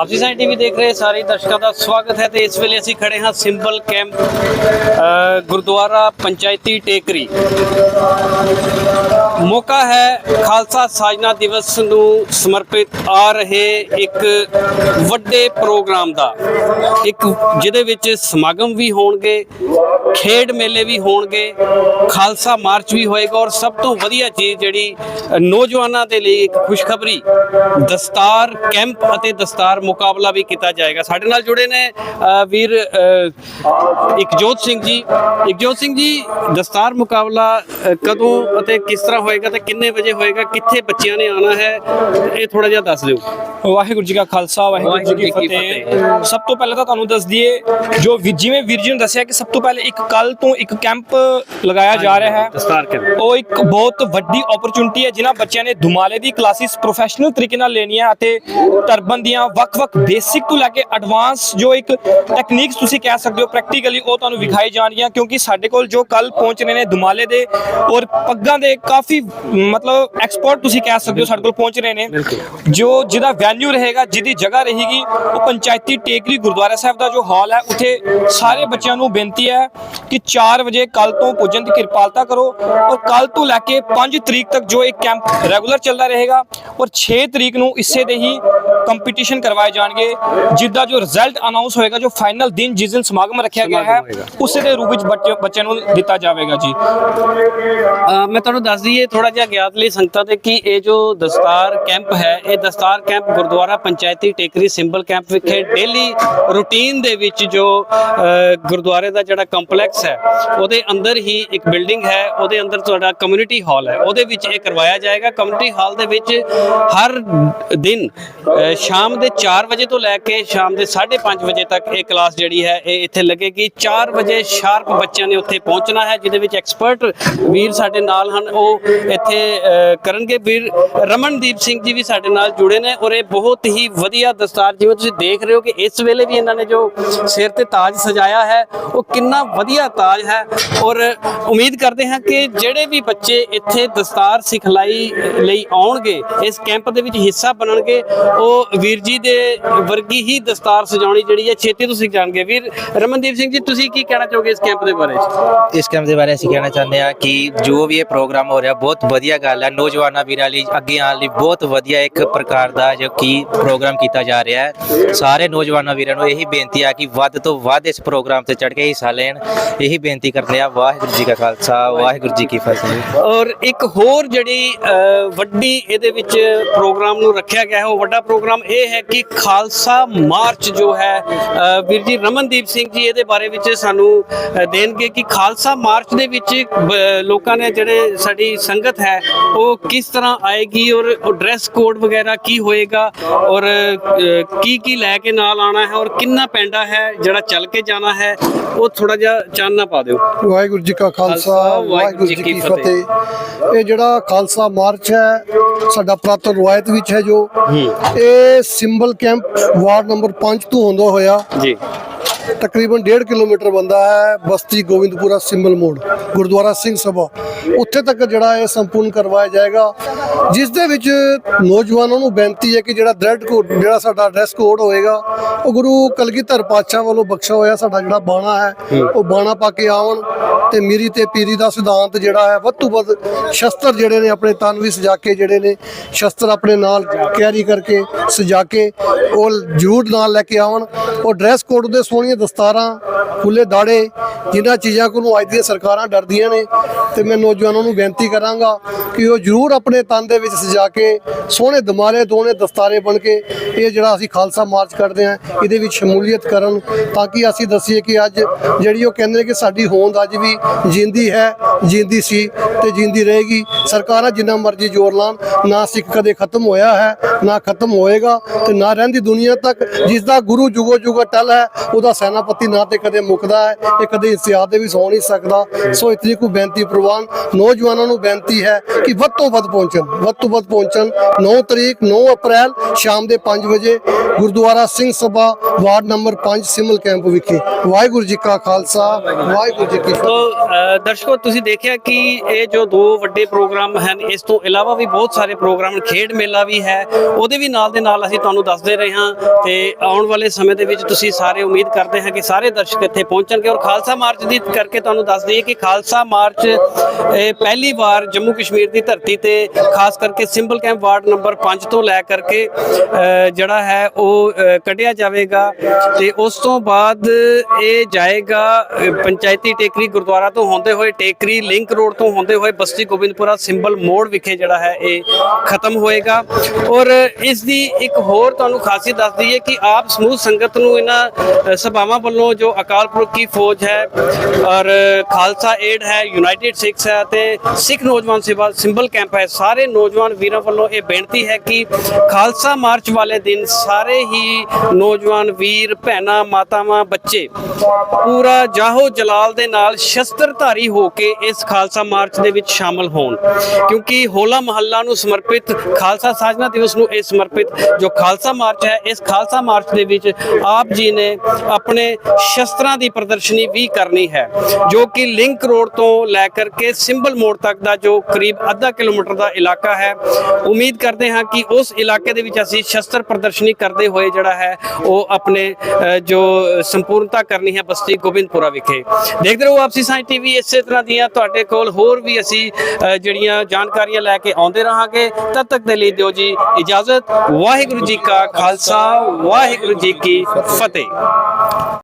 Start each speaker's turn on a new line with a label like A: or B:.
A: ਆਪ ਜੀ ਸਾਈਂ ਟੀਵੀ ਦੇਖ ਰਹੇ ਸਾਰੇ ਦਰਸ਼ਕਾਂ ਦਾ ਸਵਾਗਤ ਹੈ ਤੇ ਇਸ ਵੇਲੇ ਅਸੀਂ ਖੜੇ ਹਾਂ ਸਿੰਬਲ ਕੈਂਪ ਗੁਰਦੁਆਰਾ ਪੰਚਾਇਤੀ ਟੇਕਰੀ। ਮੌਕਾ ਹੈ ਖਾਲਸਾ ਸਾਜਨਾ ਦਿਵਸ ਨੂੰ ਸਮਰਪਿਤ ਆ ਰਹੇ ਇੱਕ ਵੱਡੇ ਪ੍ਰੋਗਰਾਮ ਦਾ। ਇੱਕ ਜਿਹਦੇ ਵਿੱਚ ਸਮਾਗਮ ਵੀ ਹੋਣਗੇ ਖੇਡ ਮੇਲੇ ਵੀ ਹੋਣਗੇ ਖਾਲਸਾ ਮਾਰਚ ਵੀ ਹੋਏਗਾ ਔਰ ਸਭ ਤੋਂ ਵਧੀਆ ਚੀਜ਼ ਜਿਹੜੀ ਨੌਜਵਾਨਾਂ ਦੇ ਲਈ ਇੱਕ ਖੁਸ਼ਖਬਰੀ ਦਸਤਾਰ ਕੈਂਪ ਅਤੇ ਦਸਤਾਰ ਮੁਕਾਬਲਾ ਵੀ ਕੀਤਾ ਜਾਏਗਾ। ਸਾਡੇ ਨਾਲ ਜੁੜੇ ਨੇ ਵੀਰ ਅ, ਇਕਜੋਤ ਸਿੰਘ ਜੀ। ਇਕਜੋਤ ਸਿੰਘ ਜੀ ਦਸਤਾਰ ਮੁਕਾਬਲਾ ਕਦੋਂ ਅਤੇ ਕਿਸ ਤਰ੍ਹਾਂ ਹੋਏਗਾ ਤੇ ਕਿੰਨੇ ਵਜੇ ਹੋਏਗਾ? ਕਿੱਥੇ ਬੱਚਿਆਂ ਨੇ ਆਉਣਾ ਹੈ? ਇਹ ਥੋੜਾ ਜਿਹਾ ਦੱਸ ਦਿਓ।
B: ਵਾਹਿਗੁਰੂ ਜੀ ਕਾ ਖਾਲਸਾ ਵਾਹਿਗੁਰੂ ਜੀ ਕੀ ਫਤਿਹ। ਸਭ ਤੋਂ ਪਹਿਲਾਂ ਤਾਂ ਤੁਹਾਨੂੰ ਦੱਸ ਦਈਏ ਜੋ ਜਿਵੇਂ ਵੀਰ ਜੀ ਨੇ ਦੱਸਿਆ ਕਿ ਸਭ ਤੋਂ ਪਹਿਲੇ ਇੱਕ ਕੱਲ ਤੋਂ ਇੱਕ ਕੈਂਪ ਲਗਾਇਆ ਜਾ ਰਿਹਾ ਹੈ।
A: ਦਸਤਾਰ ਕੈਂਪ।
B: ਉਹ ਇੱਕ ਬਹੁਤ ਵੱਡੀ ਓਪਰਚੁਨਿਟੀ ਹੈ ਜਿਨ੍ਹਾਂ ਬੱਚਿਆਂ ਨੇ ਧੁਮਾਲੇ ਦੀ ਕਲਾਸਿਸ ਪ੍ਰੋਫੈਸ਼ਨਲ ਤਰੀਕੇ ਨਾਲ ਲੈਣੀਆਂ ਅਤੇ ਟਰਬਨ ਦੀਆਂ ਵੱਖ-ਵੱਖ ਬੇਸਿਕ ਤੋਂ ਲੈ ਕੇ ਐਡਵਾਂਸ ਜੋ ਇੱਕ ਟੈਕਨੀਕਸ ਤੁਸੀਂ ਕਹਿ ਸਕਦੇ ਹੋ ਪ੍ਰੈਕਟੀਕਲੀ ਉਹ ਤੁਹਾਨੂੰ ਵਿਖਾਈ ਜਾਣਗੀਆਂ ਕਿਉਂਕਿ ਸਾਡੇ ਕੋਲ ਜੋ ਕੱਲ ਪਹੁੰਚ ਰਹੇ ਨੇ ਧੁਮਾਲੇ ਦੇ ਔਰ ਪੱਗਾਂ ਦੇ ਕਾਫੀ ਮਤਲਬ ਐਕਸਪਰਟ ਤੁਸੀਂ ਕਹਿ ਸਕਦੇ ਹੋ ਸਾਡੇ ਕੋਲ ਪਹੁੰਚ ਰਹੇ ਨੇ। ਜੋ ਜਿਹਦਾ ਵੈਨਿਊ ਰਹੇਗਾ, ਜਿਹਦੀ ਜਗ੍ਹਾ ਰਹੇਗੀ, ਉਹ ਪੰਚਾਇਤੀ ਟੇਕਰੀ ਗੁਰਦੁਆਰਾ ਸਾਹਿਬ ਦਾ ਜੋ ਹਾਲ ਹੈ, ਉੱਥੇ ਸਾਰੇ ਬੱਚਿਆਂ ਨੂੰ ਬੇਨਤੀ ਹੈ ਕਿ 4 ਵਜੇ ਕੱਲ ਤੋਂ ਪੁੱਜਣ ਦੀ ਕਿਰਪਾਲਤਾ ਕਰੋ ਔਰ ਕੱਲ ਤੋਂ ਲੈ ਕੇ 5 ਤਰੀਕ ਤੱਕ ਜੋ ਇਹ ਕੈਂਪ ਰੈਗੂਲਰ ਚੱਲਦਾ ਰਹੇਗਾ ਔਰ 6 ਤਰੀਕ ਨੂੰ ਇਸੇ ਦੇ ਹੀ ਕੰਪੀਟੀਸ਼ਨ ਕਰਵਾਏ ਜਾਣਗੇ ਜਿੱਦਾਂ ਜੋ ਰਿਜ਼ਲਟ ਅਨਾਉਂਸ ਹੋਏਗਾ ਜੋ ਫਾਈਨਲ ਦਿਨ ਜਿਸ ਦਿਨ ਸਮਾਗਮ ਰੱਖਿਆ ਗਿਆ ਹੈ। ਉਸੇ ਦੇ ਰੂਪ ਵਿੱਚ ਬੱਚੇ- ਬੱਚਿਆਂ ਨੂੰ ਦਿੱਤਾ ਜਾਵੇਗਾ ਜੀ।
A: ਮੈਂ ਤੁਹਾਨੂੰ ਦੱਸ ਦਈਏ ਥੋੜਾ ਜਿਹਾ ਗਿਆਤ ਲਈ ਸੰਗਤਾਂ ਤੇ ਕਿ ਇਹ ਜੋ ਦਸਤਾਰ ਕੈਂਪ ਹੈ ਇਹ ਦਸਤਾਰ ਕੈਂਪ ਗੁਰਦੁਆਰਾ ਪੰਚਾਇਤੀ ਟੇਕਰੀ ਸਿੰਬਲ ਕੈਂਪ ਵਿਖੇ ਡੇਲੀ ਰੂਟੀਨ ਦੇ ਵਿੱਚ ਜੋ ਗੁਰਦੁਆਰੇ ਦਾ ਜਿਹੜਾ ਕੰਪਲੈਕਸ ਹੈ ਉਹਦੇ ਅੰਦਰ ਹੀ ਇੱਕ ਬਿਲਡਿੰਗ ਹੈ ਉਹਦੇ ਅੰਦਰ ਤੁਹਾਡਾ ਕਮਿਊਨਿਟੀ ਹਾਲ ਹੈ। ਉਹਦੇ ਵਿੱਚ ਇਹ ਕਰਵਾਇਆ ਜਾਏਗਾ। ਕਮਿਊਨਿਟੀ ਹਾਲ ਦੇ ਵਿੱਚ ਹਰ ਦਿਨ ਸ਼ਾਮ ਦੇ 4 ਵਜੇ ਤੋਂ ਲੈ ਕੇ ਸ਼ਾਮ ਦੇ 5:30 ਵਜੇ ਤੱਕ ਇਹ ਕਲਾਸ ਜਿਹੜੀ ਹੈ, ਇਹ ਇੱਥੇ ਲੱਗੇਗੀ। 4 ਵਜੇ ਸ਼ਾਰਪ ਬੱਚਿਆਂ ਨੇ ਉੱਥੇ ਪਹੁੰਚਣਾ ਹੈ, ਜਿਹਦੇ ਵਿੱਚ ਐਕਸਪਰਟ ਵੀਰ ਸਾਡੇ ਨਾਲ ਹਨ। ਉਹ ਇੱਥੇ ਕਰਨਗੇ। ਵੀਰ ਰਮਨਦੀਪ ਸਿੰਘ ਜੀ ਵੀ ਸਾਡੇ ਨਾਲ ਜੁੜੇ ਨੇ ਔਰ ਇਹ ਬਹੁਤ ਹੀ ਵਧੀਆ ਦਸਤਾਰ, ਜਿਵੇਂ ਤੁਸੀਂ ਦੇਖ ਰਹੇ ਹੋ ਕਿ ਇਸ ਵੇਲੇ ਵੀ ਇਹਨਾਂ ਨੇ ਜੋ ਸਿਰ ਤੇ ਤਾਜ ਸਜਾਇਆ ਹੈ, ਉਹ ਕਿੰਨਾ ਵਧੀਆ ਤਾਜ ਹੈ। ਔਰ ਉਮੀਦ ਕਰਦੇ ਹਾਂ ਕਿ ਜਿਹੜੇ ਵੀ ਬੱਚੇ ਇੱਥੇ ਦਸਤਾਰ ਸਿਖਲਾਈ ਲਈ ਆਉਣਗੇ, ਇਸ ਕੈਂਪ ਦੇ ਵਿੱਚ ਹਿੱਸਾ ਬਣਨਗੇ, ਉਹ ਵੀਰ ਜੀ ਦੇ ਵਰਗੀ ਹੀ ਦਸਤਾਰ ਸਜਾਉਣੀ ਜਿਹੜੀ ਹੈ ਛੇਤੀ ਤੋਂ ਸਿੱਖ ਜਾਣਗੇ। ਵੀਰ ਰਮਨਦੀਪ ਸਿੰਘ ਜੀ ਤੁਸੀਂ ਕੀ ਕਹਿਣਾ ਚਾਹੋਗੇ ਇਸ ਕੈਂਪ ਦੇ ਬਾਰੇ?
C: ਇਸ ਕੈਂਪ ਦੇ ਬਾਰੇ ਅਸੀਂ ਕਹਿਣਾ ਚਾਹੁੰਦੇ ਹਾਂ ਕਿ ਜੋ ਵੀ ਇਹ ਪ੍ਰੋਗਰਾਮ ਹੋ ਰਿਹਾ ਬਹੁਤ ਵਧੀਆ ਗੱਲ ਹੈ। ਨੌਜਵਾਨਾਂ ਵੀਰਾਂ ਲਈ ਅੱਗੇ ਆਉਣ ਲਈ ਬਹੁਤ ਵਧੀਆ ਇੱਕ ਪ੍ਰਕਾਰ ਦਾ ਜੋ ਕਿ ਪ੍ਰੋਗਰਾਮ ਕੀਤਾ ਜਾ ਰਿਹਾ ਹੈ। ਸਾਰੇ ਨੌਜਵਾਨਾਂ ਵੀਰਾਂ ਨੂੰ ਇਹੀ ਬੇਨਤੀ ਹੈ ਕਿ ਵੱਧ ਤੋਂ ਵੱਧ ਇਸ ਪ੍ਰੋਗਰਾਮ ਤੇ ਚੜ੍ਹ ਕੇ ਹਿੱਸਾ ਲੈਣ। ਇਹੀ ਬੇਨਤੀ ਕਰਦੇ ਆ ਵਾਹਿਗੁਰੂ ਜੀ ਕਾ ਖਾਲਸਾ ਵਾਹਿਗੁਰੂ ਜੀ ਕੀ ਫਤਿਹ।
A: ਔਰ ਇੱਕ ਹੋਰ ਜਿਹੜੀ ਵੱਡੀ ਇਹਦੇ ਵਿੱਚ ਪ੍ਰੋਗਰਾਮ ਨੂੰ ਰੱਖਿਆ ਗਿਆ ਹੈ ਉਹ ਵੱਡਾ ਪ੍ਰੋਗਰਾਮ ਇਹ ਹੈ ਕਿ ਖਾਲਸਾ ਮਾਰਚ ਜੋ ਹੈ ਵੀਰ ਜੀ ਰਮਨਦੀਪ ਸਿੰਘ ਜੀ ਇਹਦੇ ਬਾਰੇ ਵਿੱਚ ਸਾਨੂੰ ਦੇਣਗੇ ਕਿ ਖਾਲਸਾ ਮਾਰਚ ਦੇ ਵਿੱਚ ਲੋਕਾਂ ਨੇ ਜਿਹੜੇ ਸਾਡੀ ਸੰਗਤ ਹੈ ਉਹ ਕਿਸ ਤਰ੍ਹਾਂ ਆਏਗੀ ਔਰ ਡਰੈਸ ਕੋਡ ਵਗੈਰਾ ਕੀ ਹੋਏਗਾ ਔਰ ਕੀ ਕੀ ਲੈ ਕੇ ਨਾਲ ਆਣਾ ਹੈ ਔਰ ਕਿੰਨਾ ਪੈਂਡਾ ਹੈ ਜਿਹੜਾ ਚੱਲ ਕੇ ਜਾਣਾ ਹੈ ਉਹ ਥੋੜਾ ਜਿਹਾ ਚਾਨਣਾ ਪਾ ਦਿਓ।
D: ਵਾਹਿਗੁਰੂ ਜੀ ਕਾ ਖਾਲਸਾ ਵਾਹਿਗੁਰੂ ਜੀ ਕੀ ਫਤਿਹ। ਇਹ ਜਿਹੜਾ ਖਾਲਸਾ ਮਾਰਚ ਹੈ ਸਾਡਾ ਪ੍ਰਾਤਨ ਰਵਾਇਤ ਵਿੱਚ ਹੈ ਜੋ। ਇਹ ਸਿੰਬਲ ਕੈਂਪ ਵਾਰਡ ਨੰਬਰ 5 ਤੋਂ ਹੁੰਦਾ ਹੋਇਆ।
A: ਜੀ।
D: ਤਕਰੀਬਨ 1.5 ਕਿਲੋਮੀਟਰ ਬੰਦਾ ਹੈ ਬਸਤੀ ਗੋਬਿੰਦਪੁਰਾ ਸਿੰਬਲ ਮੋੜ, ਗੁਰਦੁਆਰਾ ਸਿੰਘ ਸਭਾ। ਉੱਥੇ ਤੱਕ ਜਿਹੜਾ ਇਹ ਸੰਪੂਰਨ ਕਰਵਾਇਆ ਜਾਏਗਾ। ਜਿਸ ਦੇ ਵਿੱਚ ਨੌਜਵਾਨਾਂ ਨੂੰ ਬੇਨਤੀ ਹੈ ਕਿ ਜਿਹੜਾ ਡਰੈਡ ਕੋਡ ਜਿਹੜਾ ਸਾਡਾ ਡਰੈਸ ਕੋਡ ਹੋਏਗਾ, ਉਹ ਗੁਰੂ ਕਲਗੀਧਰ ਪਾਤਸ਼ਾਹ ਵੱਲੋਂ ਬਖਸ਼ਿਆ ਹੋਇਆ ਸਾਡਾ ਜਿਹੜਾ ਬਾਣਾ ਹੈ, ਉਹ ਬਾਣਾ ਪਾ ਕੇ ਆਉਣ ਤੇ ਮੀਰੀ ਤੇ ਪੀਰੀ ਦਾ ਸਿਧਾਂਤ ਜਿਹੜਾ ਹੈ, ਵੱਧ ਤੋਂ ਵੱਧ ਸ਼ਸਤਰ ਜਿਹੜੇ ਨੇ ਆਪਣੇ ਤਨ ਵੀ ਸਜਾ ਕੇ ਜਿਹੜੇ ਨੇ, ਸ਼ਸਤਰ ਆਪਣੇ ਨਾਲ ਕੈਰੀ ਕਰਕੇ ਸਜਾ ਕੇ ਉਹ ਜ਼ਰੂਰ ਨਾਲ ਲੈ ਕੇ ਆਉਣ ਉਹ ਡਰੈਸ ਕੋਡ ਦੇ ਸੋਹਣੀਆਂ ਦਸਤਾਰਾਂ ਖੁੱਲੇ ਦਾੜੇ, ਜਿਨ੍ਹਾਂ ਚੀਜ਼ਾਂ ਕੋਲੋਂ ਅੱਜ ਦੀਆਂ ਸਰਕਾਰਾਂ ਡਰਦੀਆਂ ਨੇ। ਤੇ ਮੈਂ ਨੌਜਵਾਨਾਂ ਨੂੰ ਬੇਨਤੀ ਕਰਾਂਗਾ ਕਿ ਉਹ ਜ਼ਰੂਰ ਆਪਣੇ ਤਨ ਦੇ ਵਿੱਚ ਸਜਾ ਕੇ, ਸੋਹਣੇ ਦਮਾਲੇ ਦੋਨੇ ਦਸਤਾਰੇ ਬਣ ਕੇ, ਇਹ ਜਿਹੜਾ ਅਸੀਂ ਖਾਲਸਾ ਮਾਰਚ ਕਰਦੇ ਹਾਂ, ਇਹਦੇ ਵਿੱਚ ਸ਼ਮੂਲੀਅਤ ਕਰਨ, ਤਾਂ ਕਿ ਅਸੀਂ ਦੱਸੀਏ ਕਿ ਅੱਜ ਜਿਹੜੀ ਉਹ ਕਹਿੰਦੇ ਕਿ ਸਾਡੀ ਹੋਂਦ ਅੱਜ ਵੀ ਜਿੰਦੀ ਹੈ, ਜਿੰਦੀ ਸੀ ਤੇ ਜਿੰਦੀ ਰਹੇਗੀ। ਸਰਕਾਰਾਂ ਜਿੰਨਾ ਮਰਜ਼ੀ ਜ਼ੋਰ ਲਾਉਣ, ਨਾ ਸਿੱਖ ਕਦੇ ਖਤਮ ਹੋਇਆ ਹੈ, ਨਾ ਖਤਮ ਹੋਏਗਾ ਤੇ ਨਾ ਰਹਿੰਦੀ ਦੁਨੀਆ ਤੱਕ ਜਿਸ ਦਾ ਗੁਰੂ ਜੁਗੋ ਜੁਗ ਟਲ ਹੈ, ਉਹਦਾ ਸੈਨਾਪਤੀ ਨਾ ਤੇ ਕਦੇ ਮੁੱਕਦਾ ਹੈ ਇਹ ਕਦੇ ਇਸ ਯਾਦ ਦੇ ਵੀ ਸੌ ਨਹੀਂ ਸਕਦਾ। ਸੋ ਇਤਨੀ ਕੋ ਬੇਨਤੀ ਪ੍ਰਵਾਨ ਨੌਜਵਾਨਾਂ ਨੂੰ ਬੇਨਤੀ ਹੈ ਕਿ ਵੱਧ ਤੋਂ ਵੱਧ ਪਹੁੰਚਣ ਵੱਧ ਤੋਂ ਵੱਧ ਪਹੁੰਚਣ। 9 ਤਰੀਕ 9 ਅਪ੍ਰੈਲ ਸ਼ਾਮ ਦੇ 5 ਵਜੇ Gurdwara Singh Sabha ward number 5 Simbal camp ਵਿਖੇ। ਵਾਹਿਗੁਰੂ ਜੀ ਕਾ ਖਾਲਸਾ ਵਾਹਿਗੁਰੂ ਜੀ ਕੀ ਫਤਿਹ।
A: ਦਰਸ਼ਕੋ ਤੁਸੀਂ ਦੇਖਿਆ ਕਿ ਇਹ ਜੋ ਦੋ ਵੱਡੇ ਪ੍ਰੋਗਰਾਮ ਹਨ ਇਸ ਤੋਂ ਇਲਾਵਾ ਵੀ ਬਹੁਤ ਸਾਰੇ ਪ੍ਰੋਗਰਾਮ ਖੇਡ ਮੇਲਾ ਵੀ ਹੈ ਉਹਦੇ ਵੀ ਨਾਲ ਦੇ ਨਾਲ ਅਸੀਂ ਤੁਹਾਨੂੰ ਦੱਸਦੇ ਰਹੇ ਹਾਂ ਤੇ ਆਉਣ ਵਾਲੇ ਸਮੇਂ ਦੇ ਵਿੱਚ ਤੁਸੀਂ ਸਾਰੇ ਉਮੀਦ ਕਰਦੇ ਹਾਂ ਕਿ ਸਾਰੇ ਦਰਸ਼ਕ ਇੱਥੇ ਪਹੁੰਚਣਗੇ ਔਰ ਖਾਲਸਾ ਮਾਰਚ ਦੀ ਕਰਕੇ ਤੁਹਾਨੂੰ ਦੱਸ ਦਈਏ ਕਿ ਖਾਲਸਾ ਮਾਰਚ ਇਹ ਪਹਿਲੀ ਵਾਰ ਜੰਮੂ ਕਸ਼ਮੀਰ ਦੀ ਧਰਤੀ ਤੇ ਖਾਸ ਕਰਕੇ ਸਿੰਬਲ ਕੈਂਪ ਵਾਰਡ ਨੰਬਰ 5 ਤੋਂ ਲੈ ਕਰਕੇ ਜਿਹੜਾ ਹੈ ਉਹ ਕੱਢਿਆ ਜਾਵੇਗਾ ਤੇ ਉਸ ਤੋਂ ਬਾਅਦ ਇਹ ਜਾਏਗਾ ਪੰਚਾਇਤੀ ਟੇਕਰੀ ਗੁਰਦੁਆਰਾ ਤੋਂ ਹੁੰਦੇ ਹੋਏ ਟੇਕਰੀ ਲਿੰਕ ਰੋਡ ਤੋਂ ਹੁੰਦੇ ਹੋਏ ਬਸਤੀ ਗੋਬਿੰਦਪੁਰਾ ਸਿੰਬਲ ਮੋੜ ਵਿਖੇ ਜਿਹੜਾ ਹੈ ਇਹ ਖਤਮ ਹੋਏਗਾ। ਔਰ ਇਸ ਦੀ ਇੱਕ ਹੋਰ ਤੁਹਾਨੂੰ ਖਾਸੀਅਤ ਦੱਸ ਦਈਏ ਕਿ ਆਪ ਸਮੂਹ ਸੰਗਤ ਨੂੰ ਇਹਨਾਂ ਅ, ਸਭਾਵਾਂ ਵੱਲੋਂ ਜੋ ਅਕਾਲ ਪੁਰਖ ਕੀ ਫੌਜ ਹੈ ਔਰ ਖਾਲਸਾ ਏਡ ਹੈ, ਯੂਨਾਈਟਿਡ ਸਿੱਖਸ ਹੈ ਤੇ ਸਿੱਖ ਨੌਜਵਾਨ ਸੇਵਾ ਸਿੰਬਲ ਕੈਂਪ ਹੈ, ਸਾਰੇ ਨੌਜਵਾਨ ਵੀਰਾਂ ਵੱਲੋਂ ਇਹ ਬੇਨਤੀ ਹੈ ਕਿ ਖਾਲਸਾ ਮਾਰਚ ਵਾਲੇ ਦਿਨ ਸਾਰੇ ਹੀ ਨੌਜਵਾਨ ਵੀਰ, ਭੈਣਾਂ, ਮਾਤਾਵਾਂ, ਬੱਚੇ ਪੂਰਾ ਜਾਹੋ ਜਲਾਲ ਦੇ ਨਾਲ ਸ਼ਸਤਰਧਾਰੀ ਹੋ ਕੇ ਇਸ ਖਾਲਸਾ ਮਾਰਚ ਦੇ ਵਿੱਚ ਸ਼ਾਮਲ ਹੋਣ ਕਿਉਂਕਿ ਹੋਲਾ ਮਹੱਲਾ ਨੂੰ ਸਮਰਪਿਤ ਖਾਲਸਾ ਸਾਜਨਾ ਦਿਵਸ ਨੂੰ ਇਹ ਸਮਰਪਿਤ ਜੋ ਖਾਲਸਾ ਮਾਰਚ ਹੈ, ਇਸ ਖਾਲਸਾ ਮਾਰਚ ਦੇ ਵਿੱਚ ਆਪ ਜੀ ਨੇ ਆਪਣੇ ਆਪਣੇ ਸ਼ਸਤਰਾਂ ਦੀ ਪ੍ਰਦਰਸ਼ਨੀ ਵੀ ਕਰਨੀ ਹੈ, ਜੋ ਕਿ ਲਿੰਕ ਰੋਡ ਤੋਂ ਲੈ ਕਰਕੇ ਸਿੰਬਲ ਮੋੜ ਤੱਕ ਦਾ ਜੋ ਕਰੀਬ ਅੱਧਾ ਕਿਲੋਮੀਟਰ ਦਾ ਇਲਾਕਾ ਹੈ, ਉਮੀਦ ਕਰਦੇ ਹਾਂ ਕਿ ਉਸ ਇਲਾਕੇ ਦੇ ਵਿੱਚ ਅਸੀਂ ਸ਼ਸਤਰ ਪ੍ਰਦਰਸ਼ਨੀ ਕਰਦੇ ਹੋਏ ਜਿਹੜਾ ਹੈ, ਉਹ ਆਪਣੇ ਜੋ ਸੰਪੂਰਨਤਾ ਕਰਨੀ ਹੈ ਬਸਤੀ ਗੋਬਿੰਦਪੁਰਾ ਵਿਖੇ। ਦੇਖਦੇ ਰਹੋ ਆਪਸੀ ਸਾਇੰਸ ਟੀਵੀ ਇਸੇ ਤਰ੍ਹਾਂ ਦੀਆਂ, ਤੁਹਾਡੇ ਕੋਲ ਹੋਰ ਵੀ ਅਸੀਂ ਜਿਹੜੀਆਂ ਜਾਣਕਾਰੀਆਂ ਲੈ ਕੇ ਆਉਂਦੇ ਰਹਾਂਗੇ, ਤਦ ਤੱਕ ਦੇ ਲਈ ਦਿਓ ਜੀ ਇਜਾਜ਼ਤ। ਵਾਹਿਗੁਰੂ ਜੀ ਕਾ ਖਾਲਸਾ, ਵਾਹਿਗੁਰੂ ਜੀ ਕੀ ਫਤਿਹ।